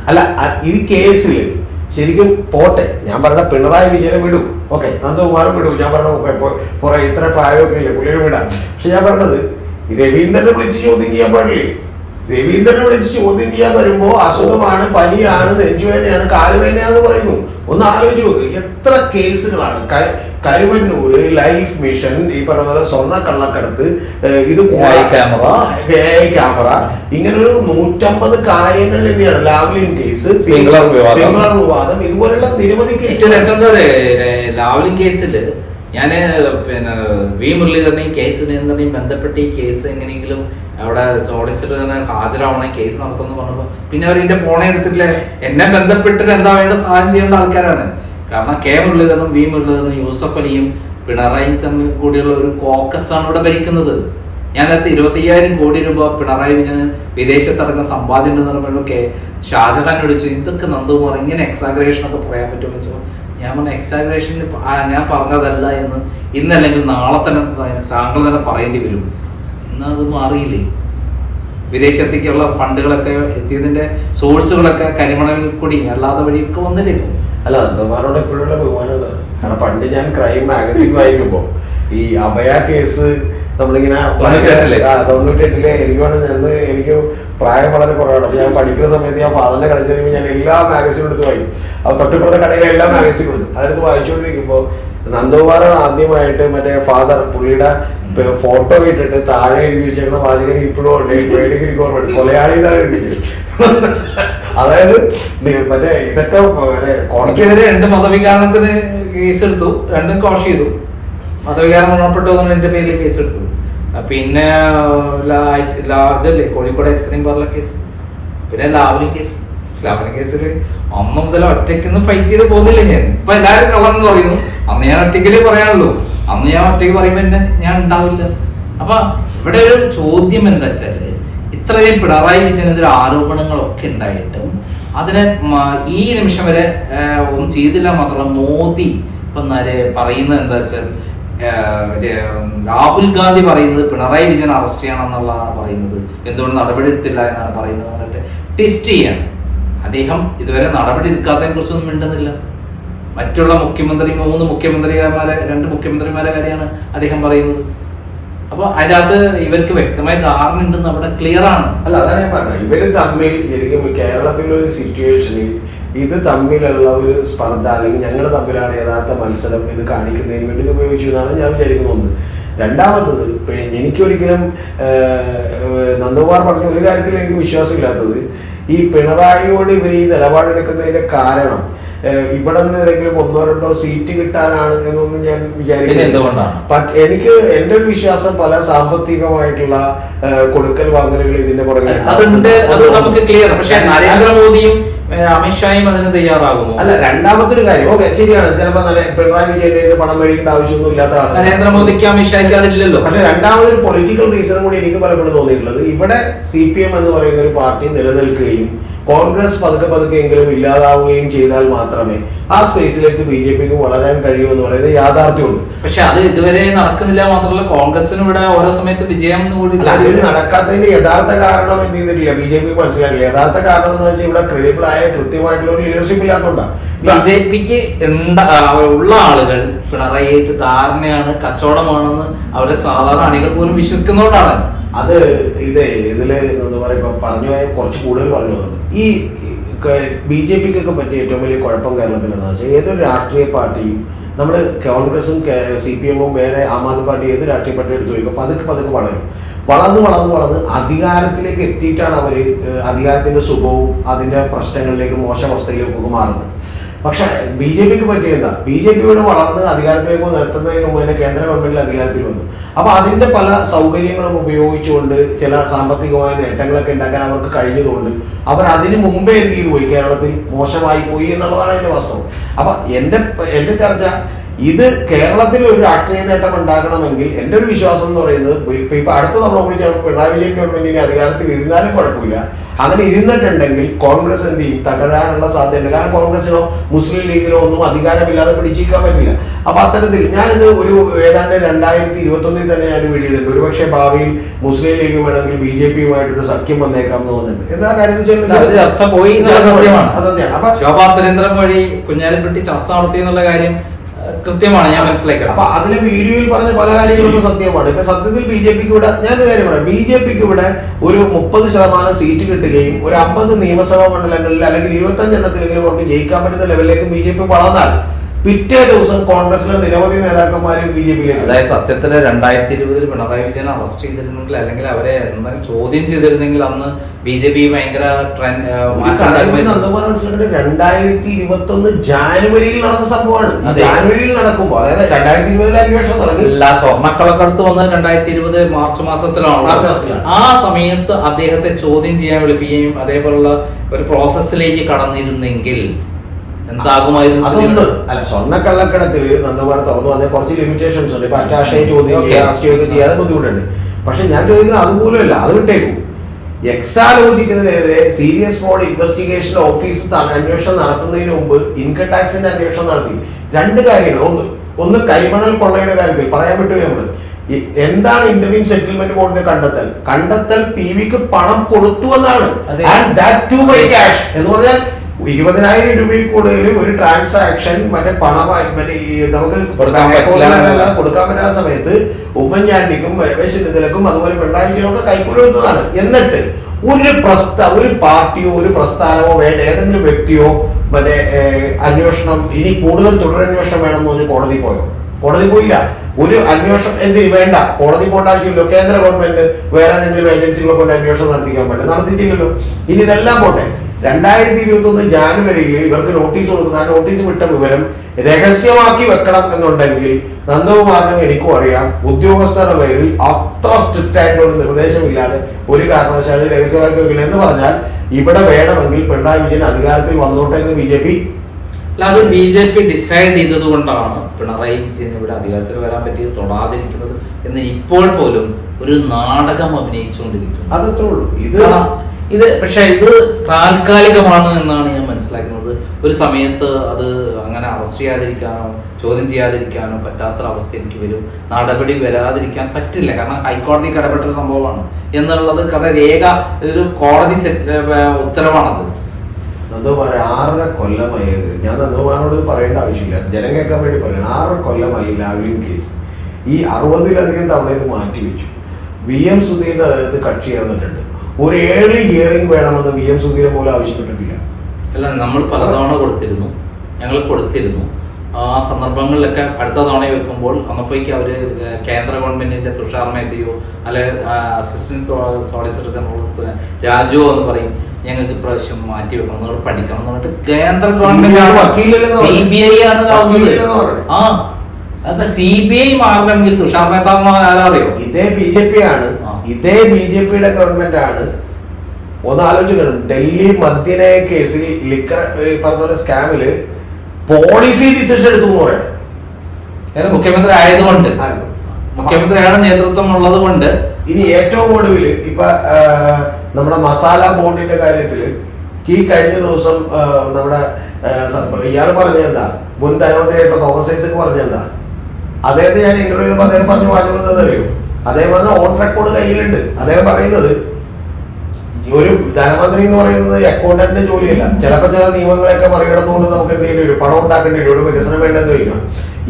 അല്ല ഈ കേസിൽ ശരിക്കും പോട്ടെ. ഞാൻ പറഞ്ഞ പിണറായി വിജയനെ വിടും. ഓക്കെ നന്ദകുമാറും വിടും ഞാൻ പറഞ്ഞു പുറ ഇത്ര പ്രായമൊക്കെ ഇല്ലേ പുള്ളിയെ വിടാം. പക്ഷെ ഞാൻ പറഞ്ഞത് രവീന്ദ്രനെ വിളിച്ച് ചോദ്യം ചെയ്യാൻ പാടില്ലേ? രവീന്ദ്രനെ വിളിച്ച് ചോദ്യം ചെയ്യാൻ വരുമ്പോ അസുഖമാണ് പനിയാണ് നെഞ്ചുവേദനയാണ് കാലുവേദനയാണെന്ന് പറയുന്നു. ഒന്ന് ആലോചിച്ച് നോക്ക് എത്ര കേസുകളാണ്? കരുവന്നൂര് ലൈഫ് മിഷൻ ഈ പറയുന്നത് സ്വർണ കള്ളക്കടത്ത് ഇത് ക്യാമറ. ക്യാമറ ഇങ്ങനെ ഒരു നൂറ്റമ്പത് കാര്യങ്ങൾ തന്നെയാണ് ലാവ്ലിൻ കേസ് സ്പ്രിംഗ്ലർ വിവാദം. ഇതുപോലുള്ള നിരവധി കേസ് ലാവ്ലിൻ കേസിൽ ഞാൻ പിന്നെ വി മുരളീധരനെയും കെ സുരേന്ദ്രനെയും ബന്ധപ്പെട്ട് ഈ കേസ് എങ്ങനെയെങ്കിലും അവിടെ സോളിസിറ്റർ തന്നെ ഹാജരാവണേ കേസ് നടത്തുമെന്ന് പറഞ്ഞപ്പോൾ പിന്നെ അവർ എന്റെ ഫോണെ എടുത്തിട്ടില്ല. എന്നെ ബന്ധപ്പെട്ടിട്ട് എന്താ വേണ്ട സഹായം ചെയ്യേണ്ട ആൾക്കാരാണ്. കാരണം കെ മുരളീധരനും വി മുരളീധരനും യൂസഫ് അലിയും പിണറായി തമ്മിൽ കൂടിയുള്ള ഒരു കോക്കസാണ് ഇവിടെ ഭരിക്കുന്നത്. ഞാൻ ഇരുപത്തി അയ്യായിരം കോടി രൂപ പിണറായി വിജയൻ വിദേശത്തിറങ്ങുന്ന സമ്പാദ്യം ഉണ്ടെന്ന് പറയുമ്പോഴൊക്കെ ഷാജഹാൻ വിളിച്ചു ഇതൊക്കെ നന്ദകുമാർ ഇങ്ങനെ എക്സാഗ്രേഷൻ ഒക്കെ പറയാൻ പറ്റുമെന്ന് വെച്ചപ്പോൾ ഞാൻ പറഞ്ഞ എക്സാഗ്രേഷൻ ഞാൻ പറഞ്ഞതല്ല എന്ന് ഇന്നല്ലെങ്കിൽ നാളെ തന്നെ താങ്കൾ തന്നെ പറയേണ്ടി വരും. ഇന്ന് അത് മാറിയില്ലേ? വിദേശത്തേക്കുള്ള ഫണ്ടുകളൊക്കെ എത്തിയതിന്റെ സോഴ്സുകളൊക്കെ കരിമണൽ കൂടി അല്ലാതെ വഴിയൊക്കെ വന്നില്ലേ ഇപ്പം? അല്ല അന്തമാരോട് എപ്പോഴുള്ള ബഹുമാനം അതാണ്. കാരണം പണ്ട് ഞാൻ ക്രൈം മാഗസിൻ വായിക്കുമ്പോ ഈ അഭയ കേസ് നമ്മളിങ്ങനെ തൊണ്ണൂറ്റി എട്ടിലെ. എനിക്കാണ് നിന്ന് എനിക്ക് പ്രായം വളരെ കുറവാണ്. അപ്പൊ ഞാൻ പഠിക്കുന്ന സമയത്ത് ഞാൻ ഫാദറിനെ കളിച്ചു കഴിയുമ്പോൾ ഞാൻ എല്ലാ മാഗസിനും എടുത്ത് വായിക്കും. അപ്പൊ തൊട്ടിപ്പുറത്തെ കടയിലെ എല്ലാ മാഗസിനും എടുത്തു അതെടുത്ത് വായിച്ചുകൊണ്ടിരിക്കുമ്പോൾ നന്ദകുമാറാണ് ആദ്യമായിട്ട് മറ്റേ ഫാദർ പുള്ളിയുടെ ഫോട്ടോ ഇട്ടിട്ട് താഴെ എഴുതി വെച്ചേക്കുന്ന വാചകൻ ഇപ്പോഴും ഉണ്ട്. എനിക്ക് ഓർമ്മയുണ്ട്. കൊലയാളി എന്നാണ് എഴുതി അതായത് മറ്റേ ഇതൊക്കെ കോടതിക്കെതിരെ രണ്ട് മതവികാരണത്തിന് കേസ് എടുത്തു രണ്ടും കോഷ് ചെയ്തു. മതവികാരം മരണപ്പെട്ടു എന്റെ പേരിൽ കേസ് എടുത്തു പിന്നെ ഇതല്ലേ കോഴിക്കോട് ഐസ്ക്രീം പാർലർ കേസ്. പിന്നെ ലാവ്ലി കേസ്. ലാവ്ലി കേസിൽ അന്ന് മുതൽ ഒറ്റയ്ക്കൊന്നും ഫൈറ്റ് ചെയ്ത് പോകുന്നില്ല ഞാൻ. ഇപ്പൊ എല്ലാവരും കള്ളെന്ന് പറയുന്നു. അന്ന് ഞാൻ ഒറ്റയ്ക്കലേ പറയാനുള്ളൂ. അന്ന് ഞാൻ ഒറ്റയ്ക്ക് പറയുമ്പോ എന്നെ ഞാൻ ഉണ്ടാവില്ല. അപ്പൊ ഇവിടെ ഒരു ചോദ്യം എന്താ വെച്ചാൽ ഇത്രയും പിണറായി വിജയനെതിരെ ആരോപണങ്ങളൊക്കെ ഉണ്ടായിട്ടും അതിനെ ഈ നിമിഷം വരെ ഒന്നും ചെയ്തില്ല മാത്രമല്ല മോദി ഇപ്പൊ പറയുന്നത് എന്താ വെച്ചാൽ രാഹുൽ ഗാന്ധി പറയുന്നത് പിണറായി വിജയൻ അറസ്റ്റ് ചെയ്യണം എന്നുള്ളതാണ് പറയുന്നത്. എന്തുകൊണ്ട് നടപടി എടുത്തില്ല എന്നാണ് പറയുന്നത് എന്നിട്ട് ടെസ്റ്റ് ചെയ്യാണ്. അദ്ദേഹം ഇതുവരെ നടപടി എടുക്കാത്തതിനെ കുറിച്ചൊന്നും മിണ്ടുന്നില്ല. മറ്റുള്ള മുഖ്യമന്ത്രി മൂന്ന് മുഖ്യമന്ത്രിമാരെ രണ്ട് മുഖ്യമന്ത്രിമാരെ കാര്യമാണ് അദ്ദേഹം പറയുന്നത്. അപ്പൊ അതിനകത്ത് ഇവർക്ക് വ്യക്തമായ ധാരണ ഉണ്ടെന്ന് അവിടെ ക്ലിയർ ആണ്. അല്ല അതാണ് ഞാൻ പറഞ്ഞത്. ഇവർ തമ്മിൽ ശരിക്കും കേരളത്തിലെ ഒരു സിറ്റുവേഷനിൽ ഇത് തമ്മിലുള്ള ഒരു സ്പർദ്ധ അല്ലെങ്കിൽ ഞങ്ങൾ തമ്മിലാണ് യഥാർത്ഥ മത്സരം ഇത് കാണിക്കുന്നതിന് വേണ്ടി ഉപയോഗിച്ചു എന്നാണ് ഞാൻ വിചാരിക്കുന്നത് രണ്ടാമത്തത് എനിക്കൊരിക്കലും നന്ദകുമാർ പറഞ്ഞ ഒരു കാര്യത്തിൽ എനിക്ക് വിശ്വാസമില്ലാത്തത് ഈ പിണറായിയോട് ഇവർ ഈ നിലപാടെടുക്കുന്നതിന്റെ കാരണം ഇവിടെ നിന്ന് ഏതെങ്കിലും ഒന്നോ രണ്ടോ സീറ്റ് കിട്ടാനാണ് എന്നൊന്നും ഞാൻ വിചാരിക്കുന്നു എനിക്ക് എന്റെ ഒരു വിശ്വാസം പല സാമ്പത്തികമായിട്ടുള്ള കൊടുക്കൽ വാങ്ങലുകൾ ഇതിന്റെ പുറകെ അതുണ്ട് അത് നമുക്ക് ക്ലിയർ പക്ഷെ നരേന്ദ്രമോദിയും അമിത്ഷായും അതിന് തയ്യാറാകുമോ? അല്ല രണ്ടാമത്തെ ഒരു കാര്യം. ഓക്കെ ശരിയാണ്. ചിലപ്പോ നല്ല പിണറായി വിജയന്റെ പണം മേടിക്കേണ്ട ആവശ്യമൊന്നും ഇല്ലാത്തതാണ് നരേന്ദ്രമോദിക്ക് അമിത്ഷായ്ക്ക് അതില്ലല്ലോ. പക്ഷെ രണ്ടാമതൊരു പൊളിറ്റിക്കൽ റീസൺ കൂടി എനിക്ക് പലപ്പോഴും തോന്നിയിട്ടുള്ളത്. ഇവിടെ സി പി എം എന്ന് പറയുന്ന ഒരു പാർട്ടി നിലനിൽക്കുകയും കോൺഗ്രസ് പതുക്കെ പതുക്കെ എങ്കിലും ഇല്ലാതാവുകയും ചെയ്താൽ മാത്രമേ ആ സ്പേസിലേക്ക് ബി ജെ പിക്ക് വളരാൻ കഴിയൂ എന്ന് പറയുന്നത് യാഥാർത്ഥ്യമുണ്ട്. പക്ഷെ അത് ഇതുവരെ നടക്കുന്നില്ല മാത്രമല്ല കോൺഗ്രസിന് ഇവിടെ ഓരോ സമയത്ത് വിജയം കൂടി അതിന് നടക്കാത്തതിന്റെ യഥാർത്ഥ കാരണം എന്ത് ചെയ്തിട്ടില്ല? ബി ജെ പി മനസ്സിലാക്കില്ല യഥാർത്ഥ കാരണം എന്ന് വെച്ചാൽ ഇവിടെ ക്രെഡിബിൾ ആയ കൃത്യമായിട്ടുള്ള ഒരു ലീഡർഷിപ്പ് ഇല്ലാത്തതുകൊണ്ടാണ്. ബി ജെ പിക്ക് ഉള്ള ആളുകൾ പിണറായിട്ട് ധാരണയാണ് കച്ചവടമാണെന്ന് അവരുടെ സാധാരണ അണികൾ പോലും വിശ്വസിക്കുന്നതുകൊണ്ടാണ്. അത് ഇത് ഇതിൽ എന്താ പറയുക പറഞ്ഞു കുറച്ച് കൂടുതൽ പറഞ്ഞു ഈ ബി ജെ പിക്കൊക്കെ പറ്റിയ ഏറ്റവും വലിയ കുഴപ്പം കേരളത്തിൽ എന്താണെന്ന് വെച്ചാൽ ഏതൊരു രാഷ്ട്രീയ പാർട്ടിയും നമ്മൾ കോൺഗ്രസും സി പി എമ്മും വേറെ ആം ആദ്മി പാർട്ടി ഏത് രാഷ്ട്രീയ പാർട്ടി എടുത്തു നോക്കും പതുക്കെ പതുക്കെ വളരും. വളർന്ന് വളർന്ന് വളർന്ന് അധികാരത്തിലേക്ക് എത്തിയിട്ടാണ് അവർ അധികാരത്തിന്റെ സുഖവും അതിന്റെ പ്രശ്നങ്ങളിലേക്ക് മോശാവസ്ഥയിലേക്കൊക്കെ മാറുന്നത്. പക്ഷെ ബി ജെ പിക്ക് പറ്റിയതാ ബി ജെ പിയുടെ വളർന്ന് അധികാരത്തിലേക്ക് നിർത്തുന്നതിന് മുമ്പ് തന്നെ കേന്ദ്ര ഗവൺമെന്റിൽ അധികാരത്തിൽ വന്നു. അപ്പൊ അതിന്റെ പല സൗകര്യങ്ങളും ഉപയോഗിച്ചുകൊണ്ട് ചില സാമ്പത്തികമായ നേട്ടങ്ങളൊക്കെ ഉണ്ടാക്കാൻ അവർക്ക് കഴിഞ്ഞതുകൊണ്ട് അവർ അതിന് മുമ്പേ എന്ത് ചെയ്തു പോയി? കേരളത്തിൽ മോശമായി പോയി എന്നുള്ളതാണ് അതിന്റെ വാസ്തവം. അപ്പൊ എന്റെ എന്റെ ചർച്ച ഇത് കേരളത്തിൽ ഒരു രാഷ്ട്രീയ നേട്ടം ഉണ്ടാക്കണമെങ്കിൽ എന്റെ ഒരു വിശ്വാസം എന്ന് പറയുന്നത് ഇപ്പൊ അടുത്ത നമ്മളെ കുറിച്ച് പിണറായി വിജയൻ ഗവൺമെന്റിന് അധികാരത്തിൽ ഇരുന്നാലും കുഴപ്പമില്ല. അങ്ങനെ ഇരുന്നിട്ടുണ്ടെങ്കിൽ കോൺഗ്രസ് എന്ത് ചെയ്യും? തകരാനുള്ള സാധ്യതയുണ്ട്. കാരണം കോൺഗ്രസിനോ മുസ്ലിം ലീഗിനോ ഒന്നും അധികാരമില്ലാതെ പിടിച്ചിരിക്കാൻ പറ്റില്ല. അപ്പൊ അത്തരത്തിൽ ഞാനിത് ഒരു ഏതാണ്ട് രണ്ടായിരത്തി ഇരുപത്തി ഒന്നിൽ തന്നെ ഞാൻ വീഡിയോ ചെയ്തിട്ടുണ്ട് ഒരുപക്ഷെ ഭാവിയിൽ മുസ്ലിം ലീഗ് വേണമെങ്കിൽ ബി ജെ പിയുമായിട്ടൊരു സഖ്യം വന്നേക്കാം എന്ന് തോന്നുന്നുണ്ട്. എന്താ കാര്യം ചർച്ച പോയി സത്യമാണ്. അപ്പൊ ശോഭാ സുരേന്ദ്രൻ വഴി കുഞ്ഞാലിപ്പെട്ടി ചർച്ച നടത്തി എന്നുള്ള കാര്യം കൃത്യമാണ് ഞാൻ മനസ്സിലാക്കി അപ്പൊ അതിലെ വീഡിയോയിൽ പറഞ്ഞ പല കാര്യങ്ങളും സത്യമാണ്. ഇപ്പൊ സത്യത്തിൽ ബി ജെ പിക്ക് ഇവിടെ ഞാൻ കാര്യം പറയാം ബി ജെ പിക്ക് ഇവിടെ ഒരു മുപ്പത് ശതമാനം സീറ്റ് കിട്ടുകയും ഒരു അമ്പത് നിയമസഭാ മണ്ഡലങ്ങളിൽ അല്ലെങ്കിൽ ഇരുപത്തഞ്ച് എണ്ണത്തിലെങ്കിലും അവർക്ക് ജയിക്കാൻ പറ്റുന്ന ലെവലിലേക്ക് ബി ജെ പി വളർന്നാൽ പിറ്റേ ദിവസം കോൺഗ്രസിലെ നിരവധി നേതാക്കന്മാരും ബി ജെ പിയിലേക്ക് അതായത് സത്യത്തിന് രണ്ടായിരത്തി ഇരുപതിൽ പിണറായി വിജയൻ അറസ്റ്റ് ചെയ്തിരുന്നെങ്കിൽ അല്ലെങ്കിൽ അവരെ എന്തെങ്കിലും ചോദ്യം ചെയ്തിരുന്നെങ്കിൽ അന്ന് ബി ജെ പി ഭയങ്കര രണ്ടായിരത്തി ഇരുപത്തി ഒന്ന് ജാനുവരിയിൽ നടന്ന സംഭവമാണ്. ജാനുവരിയിൽ നടക്കുമ്പോൾ അതായത് രണ്ടായിരത്തി ഇരുപതിൽ അന്വേഷണം തുടങ്ങി എല്ലാ സ്വർണക്കളക്കടുത്ത് വന്നത് രണ്ടായിരത്തി ഇരുപത് മാർച്ച് മാസത്തിലാണ്. ആ സമയത്ത് അദ്ദേഹത്തെ ചോദ്യം ചെയ്യാൻ വിളിപ്പിക്കുകയും അതേപോലുള്ള ഒരു പ്രോസസ്സിലേക്ക് കടന്നിരുന്നെങ്കിൽ എന്താകുമായിരുന്നു അല്ല സ്വർണക്കള്ളക്കടത്തിൽ നന്ദകുമാർ തുറന്നു പറഞ്ഞ കുറച്ച് ലിമിറ്റേഷൻസ് ഉണ്ട്. ഇപ്പൊ അറ്റാഷയെ ചോദ്യം. ചെയ്യുക അറസ്റ്റ് ചെയ്യുക ചെയ്യാതെ ബുദ്ധിമുട്ടുണ്ട്. പക്ഷെ ഞാൻ ചോദിക്കുന്നത് അതുപോലുമല്ല അത് വിട്ടേക്കൂ. എക്സാലോചിക്കുന്നതിനെതിരെ സീരിയസ് ഫ്രോഡ് ഇൻവെസ്റ്റിഗേഷൻ ഓഫീസ് അന്വേഷണം നടത്തുന്നതിന് മുമ്പ് ഇൻകം ടാക്സിന്റെ അന്വേഷണം നടത്തി. രണ്ട് കാര്യങ്ങൾ. ഒന്ന് ഒന്ന് കൈമണൽ കൊള്ളയുടെ കാര്യത്തിൽ. പറയാൻ വിട്ടു നമ്മൾ. എന്താണ് ഇന്റർവ്യൂ സെറ്റിൽമെന്റ് ബോർഡിന്റെ കണ്ടെത്തൽ? കണ്ടെത്തൽ പി വിക്ക് പണം കൊടുത്തു എന്നാണ്. And that too by cash എന്ന് പറഞ്ഞാൽ ഇരുപതിനായിരം രൂപയിൽ കൂടുതൽ ഒരു ട്രാൻസാക്ഷൻ മറ്റേ പണമായി മറ്റേ നമുക്ക് കൊടുക്കാൻ പറ്റാത്ത സമയത്ത് ഉമ്മൻചാണ്ടിക്കും രമേശ് ചെന്നിത്തലക്കും അതുപോലെ പിണറായി വിജയനും ഒക്കെ കൈക്കൂലി കൊടുത്തതാണ്. എന്നിട്ട് ഒരു പ്രസ്ത ഒരു പാർട്ടിയോ ഒരു പ്രസ്ഥാനമോ വേണ്ട ഏതെങ്കിലും വ്യക്തിയോ മറ്റേ അന്വേഷണം ഇനി കൂടുതൽ തുടരന്വേഷണം വേണമെന്ന് പറഞ്ഞ് കോടതി പോയോ? കോടതി പോയില്ല. ഒരു അന്വേഷണം എന്ത് വേണ്ട. കോടതി പോകേണ്ട ആവശ്യമില്ല. കേന്ദ്ര ഗവൺമെന്റ് വേറെ ഏതെങ്കിലും ഏജൻസികളെ കൊണ്ട് അന്വേഷണം നടത്തിക്കാൻ പറ്റില്ല. നടത്തിയിട്ടില്ലല്ലോ. ഇനി ഇതെല്ലാം പോട്ടെ. രണ്ടായിരത്തി ഇരുപത്തി ഒന്ന് ജാനുവരിയിൽ ഇവർക്ക് നോട്ടീസ് കൊടുക്കുന്ന ആ നോട്ടീസ് വിട്ട വിവരം രഹസ്യമാക്കി വെക്കണം എന്നുണ്ടെങ്കിൽ നന്ദകുമാറിനും എനിക്കും അറിയാം. ഉദ്യോഗസ്ഥരുടെ പേരിൽ അത്ര സ്ട്രിക്റ്റ് ആയിട്ടുള്ള ഒരു നിർദ്ദേശമില്ലാതെ ഒരു കാരണവശാലും രഹസ്യമാക്കി വെക്കില്ല. എന്ന് പറഞ്ഞാൽ ഇവിടെ വേണമെങ്കിൽ പിണറായി വിജയൻ അധികാരത്തിൽ വന്നോട്ടെ എന്ന് ബി ജെ പി അല്ല അത് ബി ജെ പി ഡിസൈഡ് ചെയ്തത് കൊണ്ടാണ് പിണറായി വിജയൻ ഇവിടെ അധികാരത്തിൽ വരാൻ പറ്റിയത് തൊടാതിരിക്കുന്നത് എന്ന് ഇപ്പോൾ പോലും ഒരു നാടകം അഭിനയിച്ചുകൊണ്ടിരിക്കുന്നു. അതത്രേ ഉള്ളൂ. ഇത് ഇത് പക്ഷെ ഇത് താൽക്കാലികമാണ് എന്നാണ് ഞാൻ മനസ്സിലാക്കുന്നത്. ഒരു സമയത്ത് അത് അങ്ങനെ അറസ്റ്റ് ചെയ്യാതിരിക്കാനോ ചോദ്യം ചെയ്യാതിരിക്കാനോ പറ്റാത്തൊരവസ്ഥ എനിക്ക് വരും. നടപടി വരാതിരിക്കാൻ പറ്റില്ല. കാരണം ഹൈക്കോടതി ഇടപെട്ട ഒരു സംഭവമാണ്. എന്നുള്ളത് കാരണം രേഖ ഒരു കോടതി ഉത്തരവാണത്. നന്ദകുമാർ ആറര കൊല്ലമായി. ഞാൻ നന്ദകുമാറിനോട് പറയേണ്ട ആവശ്യമില്ല. ജനം കേൾക്കാൻ വേണ്ടി പറയണം. ആറര കൊല്ലമായി ലാവ്ലിൻ കേസ് ഈ അറുപതിലധികം തവണ ഇത് മാറ്റിവെച്ചു. വി എം സുധീറിന്റെ അതായത് കക്ഷി ചേർന്നിട്ടുണ്ട് ഒരു ഏർലി ഹിയറിംഗ് വേണമെന്ന് വി എം സുധീരൻ പോലും ആവശ്യപ്പെട്ടിട്ടില്ല. അല്ല നമ്മൾ പലതവണ കൊടുത്തിരുന്നു. ഞങ്ങൾ കൊടുത്തിരുന്നു. ആ സന്ദർഭങ്ങളിലൊക്കെ അടുത്ത തവണ വെക്കുമ്പോൾ അന്നപ്പോഴേക്ക് അവർ കേന്ദ്ര ഗവൺമെന്റിന്റെ തുഷാർ മേത്തയോ അല്ലെ അസിസ്റ്റന്റ് സോളിസിറ്റർ ജനറൽ രാജു എന്ന് പറയും ഞങ്ങൾക്ക് ഇപ്രാവശ്യം മാറ്റി വെക്കണം നിങ്ങൾ പഠിക്കണം എന്ന് പറഞ്ഞിട്ട് കേന്ദ്ര ഗവൺമെന്റ് സി ബി ഐ ആണ്. ആ. അപ്പൊ സി ബി ഐ മാറണമെങ്കിൽ തുഷാർ മേത്ത ആരാ അറിയോ? ഇതേ ബി ജെ പി ആണ്. ഇതേ ബി ജെ പിയുടെ ഗവൺമെന്റ് ആണ് ഒന്ന് ആലോചിക്കണം ഡൽഹി മദ്യനയ കേസിൽ ലിക്കർ പറഞ്ഞ പോലെ സ്കാമിൽ പോളിസി ഡിസിഷൻ എടുത്തു എന്ന് പറയണേ. മുഖ്യമന്ത്രി ആയതുകൊണ്ട് മുഖ്യമന്ത്രിയാണ് നേതൃത്വം ഉള്ളത് കൊണ്ട് ഇനി ഏറ്റവും ഒടുവിൽ ഇപ്പൊ നമ്മുടെ മസാല ബോണ്ടിന്റെ കാര്യത്തിൽ ഈ കഴിഞ്ഞ ദിവസം നമ്മുടെ ഇയാൾ പറഞ്ഞെന്താ മുൻ ധനമന്ത്രിയായിട്ടുള്ള തോമസ് ഐസക് പറഞ്ഞെന്താ അദ്ദേഹത്തെ ഞാൻ ഇന്റർവ്യൂ ചെയ്തപ്പോൾ അദ്ദേഹം പറഞ്ഞു വാങ്ങുന്നത് അറിയോ അദ്ദേഹം ഓൺ റെക്കോർഡ് കയ്യിലുണ്ട്. അദ്ദേഹം പറയുന്നത് ഒരു ധനമന്ത്രി എന്ന് പറയുന്നത് അക്കൗണ്ടന്റിന്റെ ജോലിയല്ല. ചിലപ്പോൾ ചില നിയമങ്ങളെയൊക്കെ മറികടന്നുകൊണ്ട് നമുക്ക് എന്ത് ഒരു പണം ഉണ്ടാക്കേണ്ടി വരും. ഒരു വികസനം വേണ്ടെന്ന് ചോദിക്കണം.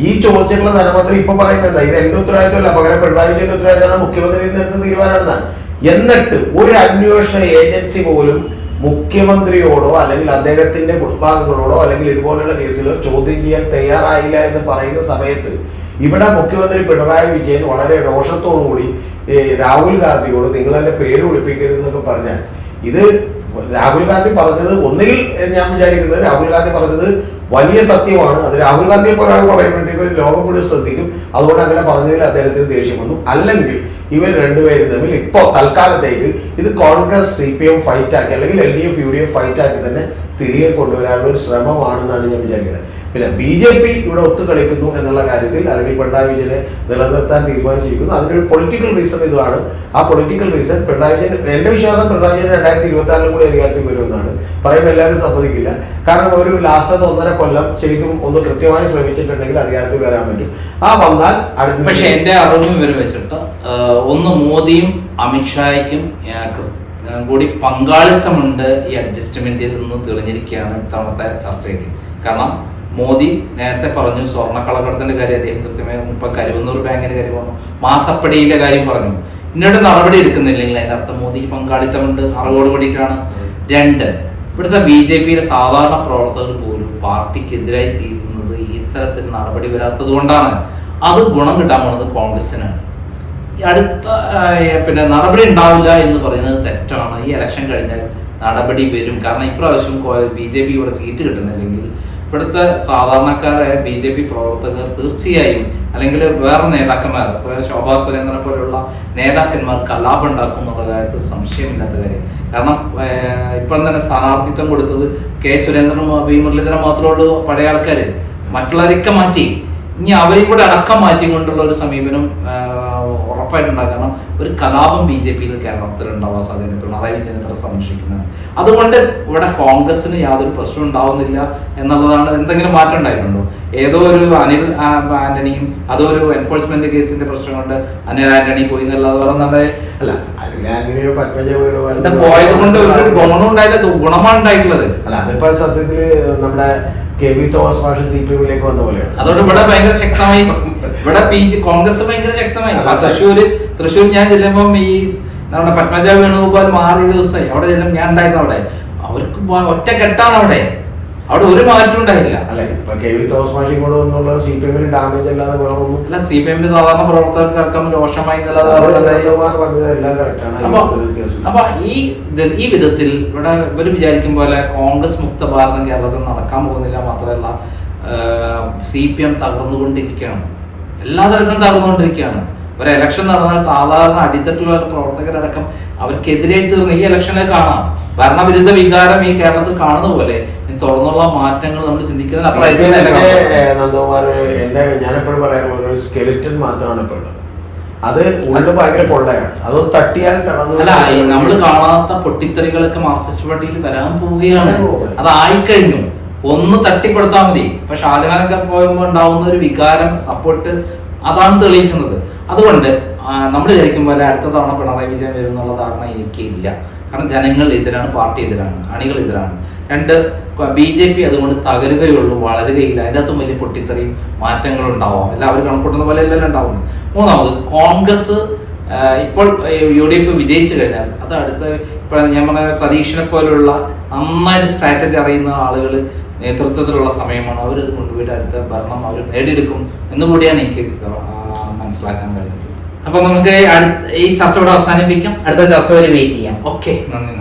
ഈ ചോദിച്ചിട്ടുള്ള ധനമന്ത്രി ഇപ്പൊ പറയുന്നില്ല ഇത് എന്റെ ഉത്തരവാദിത്വമല്ല. പകരം പിണറായി വിജയന്റെ ഉത്തരവാദിത്തമാണ് മുഖ്യമന്ത്രിയിൽ നിന്ന് തീരുമാനമാണെന്നാണ് എന്നിട്ട് ഒരു അന്വേഷണ ഏജൻസി പോലും മുഖ്യമന്ത്രിയോടോ അല്ലെങ്കിൽ അദ്ദേഹത്തിന്റെ കുടുംബാംഗങ്ങളോടോ അല്ലെങ്കിൽ ഇതുപോലെയുള്ള കേസുകൾ ചോദ്യം ചെയ്യാൻ തയ്യാറായില്ല എന്ന് പറയുന്ന സമയത്ത് ഇവിടെ മുഖ്യമന്ത്രി പിണറായി വിജയൻ വളരെ രോഷത്തോടുകൂടി രാഹുൽ ഗാന്ധിയോട് നിങ്ങൾ എന്റെ പേര് വിളിപ്പിക്കരുതെന്നൊക്കെ പറഞ്ഞാൽ ഇത് രാഹുൽ ഗാന്ധി പറഞ്ഞത് ഒന്നുകിൽ ഞാൻ വിചാരിക്കുന്നത് രാഹുൽ ഗാന്ധി പറഞ്ഞത് വലിയ സത്യമാണ്. അത് രാഹുൽ ഗാന്ധിയെ ഒരാൾ പറയുമ്പോഴത്തേക്കും ലോകം മുഴുവൻ ശ്രദ്ധിക്കും. അതുകൊണ്ട് അങ്ങനെ പറഞ്ഞതിൽ അദ്ദേഹത്തിന് ദേഷ്യം വന്നു. അല്ലെങ്കിൽ ഇവർ രണ്ടുപേരും തമ്മിൽ ഇപ്പോൾ തൽക്കാലത്തേക്ക് ഇത് Congress C P M fight ആക്കി അല്ലെങ്കിൽ L D F U D F fight ആക്കി തന്നെ തിരികെ കൊണ്ടുവരാനുള്ള ശ്രമമാണെന്നാണ് ഞാൻ വിചാരിക്കുന്നത് പിന്നെ ബി ജെ പി ഇവിടെ ഒത്തുകളിക്കുന്നു എന്നുള്ള കാര്യത്തിൽ അല്ലെങ്കിൽ പിണറായി വിജയനെ നിലനിർത്താൻ തീരുമാനിച്ചിരിക്കുന്നു. അതിനൊരു പൊളിറ്റിക്കൽ റീസൺ ഇതാണ് ആ പൊളിറ്റിക്കൽ റീസൺ പിണറായി വിജയൻ എന്റെ വിശ്വാസം പിണറായി വിജയൻ രണ്ടായിരത്തി ഇരുപത്തി ആറിലും കൂടി അധികാരത്തിൽ വരുമെന്നാണ്. പറയുമ്പോൾ എല്ലാവരും സമ്മതിക്കില്ല. കാരണം ഒരു ലാസ്റ്റ് ഒന്നര കൊല്ലം ശരിക്കും ഒന്ന് കൃത്യമായി ശ്രമിച്ചിട്ടുണ്ടെങ്കിൽ അധികാരത്തിൽ വരാൻ പറ്റും. ആ വന്നാൽ അടുത്ത പക്ഷേ എന്റെ അറിവ് ഇവരും വെച്ചിട്ട് ഒന്ന് മോദിയും അമിത്ഷായ്ക്കും കൂടി പങ്കാളിത്തമുണ്ട് ഈ അഡ്ജസ്റ്റ്മെന്റിൽ നിന്ന് തെളിഞ്ഞിരിക്കുകയാണ് ഇത്തവണത്തെ ചർച്ചയിൽ കാരണം മോദി നേരത്തെ പറഞ്ഞു സ്വർണക്കളക്കടത്തിന്റെ കാര്യം അദ്ദേഹം കൃത്യമായി ഇപ്പൊ കരുവന്നൂർ ബാങ്കിന്റെ കാര്യം പറഞ്ഞു മാസപ്പടിയുടെ കാര്യം പറഞ്ഞു. ഇന്നോട് നടപടി എടുക്കുന്നില്ലെങ്കിൽ അതിനർത്ഥം മോദി പങ്കാളിത്തമുണ്ട് അറിവോട് കൂടിയിട്ടാണ്. രണ്ട് ഇവിടുത്തെ ബി ജെ പിയിലെ സാധാരണ പ്രവർത്തകർ പോലും പാർട്ടിക്കെതിരായി തീരുന്നത് ഈ ഇത്തരത്തിൽ നടപടി വരാത്തത് കൊണ്ടാണ്. അത് ഗുണം കിട്ടാൻ പോകുന്നത് കോൺഗ്രസിനാണ് അടുത്ത പിന്നെ നടപടി ഉണ്ടാവില്ല എന്ന് പറയുന്നത് തെറ്റാണ്. ഈ ഇലക്ഷൻ കഴിഞ്ഞാൽ നടപടി വരും. കാരണം ഇപ്രാവശ്യം ബി ജെ പി ഇവിടെ സീറ്റ് കിട്ടുന്നില്ലെങ്കിൽ ഇവിടുത്തെ സാധാരണക്കാരെ ബി ജെ പി പ്രവർത്തകർ തീർച്ചയായും അല്ലെങ്കിൽ വേറെ നേതാക്കന്മാർ ഇപ്പോൾ ശോഭാ സുരേന്ദ്രനെ പോലുള്ള നേതാക്കന്മാർ കലാപം ഉണ്ടാക്കും എന്നുള്ള കാര്യത്തിൽ സംശയമില്ലാത്ത കാര്യം. കാരണം ഇപ്പം തന്നെ സ്ഥാനാർത്ഥിത്വം കൊടുത്തത് കെ സുരേന്ദ്രനും വി മുരളീധരൻ മാത്രമുള്ള പഴയ ആൾക്കാർ മറ്റുള്ളവരൊക്കെ മാറ്റി. ഇനി അവരെയും കൂടെ അടക്കം മാറ്റിക്കൊണ്ടുള്ള ഒരു സമീപനം ഉറപ്പായിട്ടുണ്ടാകും. കാരണം ഒരു കലാപം ബി ജെ പിയിൽ കേരളത്തിൽ ഉണ്ടാവാൻ സാധ്യത പിണറായി വിജയൻ എത്ര സംരക്ഷിക്കുന്നതാണ് അതുകൊണ്ട് ഇവിടെ കോൺഗ്രസിന് യാതൊരു പ്രശ്നം ഉണ്ടാവുന്നില്ല എന്നുള്ളതാണ് എന്തെങ്കിലും മാറ്റം ഉണ്ടായിട്ടുണ്ടോ? ഏതോ ഒരു അനിൽ ആന്റണിയും അതോ ഒരു എൻഫോഴ്സ്മെന്റ് കേസിന്റെ പ്രശ്നം കൊണ്ട് അനിൽ ആന്റണി പോയി എന്നുള്ളത് പറഞ്ഞത് പോയത് കൊണ്ട് ഒരു ഗുണം ഗുണമാണ് ഉണ്ടായിട്ടുള്ളത്. അല്ല അതിപ്പോ സത്യത്തിൽ നമ്മുടെ കെ വി തോമസ് മാഷ് സി പി എമ്മിലേക്ക് വന്ന പോലെയാണ്. അതുകൊണ്ട് ഇവിടെ ഭയങ്കര ശക്തമായി ഇവിടെ പി ജി കോൺഗ്രസ് ഭയങ്കര ശക്തമായി. തൃശ്ശൂര് തൃശ്ശൂർ ഞാൻ ചെല്ലുമ്പം ഈ നമ്മുടെ പത്മജ വേണുഗോപാൽ മാറിയ ദിവസമായി അവിടെ ചെല്ലും ഞാൻ ഉണ്ടായിരുന്നു അവിടെ. അവർക്ക് ഒറ്റ കെട്ടാണ് അവിടെ. അവിടെ ഒരു മാറ്റം ഉണ്ടായില്ല അല്ല ഇപ്പൊ കെ വി തോമസ് മാഷി കൂടെ വന്നുള്ളത് സി പി എമ്മിന് ഡാമേജ് അല്ലാതെ വേറൊന്നും അല്ല സി പി എമ്മിന്റെ സാധാരണ രോഷമായി പറഞ്ഞത് എല്ലാം അപ്പൊ അപ്പൊ ഈ ഈ വിധത്തിൽ ഇവിടെ ഇവർ വിചാരിക്കും പോലെ കോൺഗ്രസ് മുക്ത ഭാരതം കേരളത്തിൽ നടക്കാൻ പോകുന്നില്ല മാത്രമല്ല സി പി എം തകർന്നുകൊണ്ടിരിക്കുകയാണ്. എല്ലാ തരത്തിലും തകർന്നുകൊണ്ടിരിക്കുകയാണ്. ഒരു ഇലക്ഷൻ നടന്നാൽ സാധാരണ അടിത്തട്ടിലുള്ള പ്രവർത്തകരടക്കം അവർക്കെതിരെ തീർന്ന ഈ ഇലക്ഷനിൽ കാണാം. ഭരണവിരുദ്ധ വികാരം ഈ കേരളത്തിൽ കാണുന്ന പോലെ തുടർന്നുള്ള മാറ്റങ്ങൾ നമ്മൾ ചിന്തിക്കുന്നത് ഞാനെപ്പോഴും ഒരു സ്കെലിറ്റൻ മാത്രമാണ് ഇപ്പോൾ അത് ഉള്ളിൽ ഭയങ്കര പൊള്ളയാണ്. അതൊന്ന് തട്ടിയാൽ തടന്നു അല്ല നമ്മൾ കാണാത്ത പൊട്ടിത്തെറികളൊക്കെ മാർക്സിസ്റ്റ് പാർട്ടിയിൽ വരാൻ പോവുകയാണ്. വരാൻ പോവുകയാണ്. അത് ആയിക്കഴിഞ്ഞു. ഒന്ന് തട്ടിപ്പെടുത്താൽ മതി. ഇപ്പൊ ഷാജഹാനൊക്കെ പോകുമ്പോൾ ഉണ്ടാവുന്ന ഒരു വികാരം സപ്പോർട്ട് അതാണ് തെളിയിക്കുന്നത്. അതുകൊണ്ട് നമ്മൾ വിചാരിക്കും പോലെ അടുത്ത തവണ പിണറായി വിജയൻ വരും എന്നുള്ള ധാരണ എനിക്കില്ല. കാരണം ജനങ്ങൾ എതിരാണ് പാർട്ടി എതിരാണ് അണികൾ എതിരാണ്. രണ്ട് ബി ജെ പി അതുകൊണ്ട് തകരുകയുള്ളൂ വളരുകയില്ല. അതിന്റെ അകത്തും വലിയ പൊട്ടിത്തെറിയും മാറ്റങ്ങൾ ഉണ്ടാവാം. എല്ലാവരും കണക്കൂട്ടുന്ന പോലെ അല്ലല്ലോ ഉണ്ടാവുന്നത്. മൂന്നാമത് കോൺഗ്രസ് ഇപ്പോൾ യു ഡി എഫ് വിജയിച്ചു കഴിഞ്ഞാൽ അത് അടുത്ത ഇപ്പോൾ ഞാൻ പറഞ്ഞ സതീഷിനെ പോലുള്ള നന്നായിട്ട് സ്ട്രാറ്റജി അറിയുന്ന ആളുകൾ നേതൃത്വത്തിലുള്ള സമയമാണ് അവർ ഇത് കൊണ്ടുപോയിട്ട് അടുത്ത ഭരണം അവർ നേടിയെടുക്കും എന്നുകൂടിയാണ് എനിക്ക് മനസ്സിലാക്കാൻ കഴിയുന്നത്. അപ്പൊ നമുക്ക് ഈ ചർച്ച ഇവിടെ അവസാനിപ്പിക്കാം. അടുത്ത ചർച്ച വരെ വെയിറ്റ് ചെയ്യാം. ഓക്കെ നന്ദി.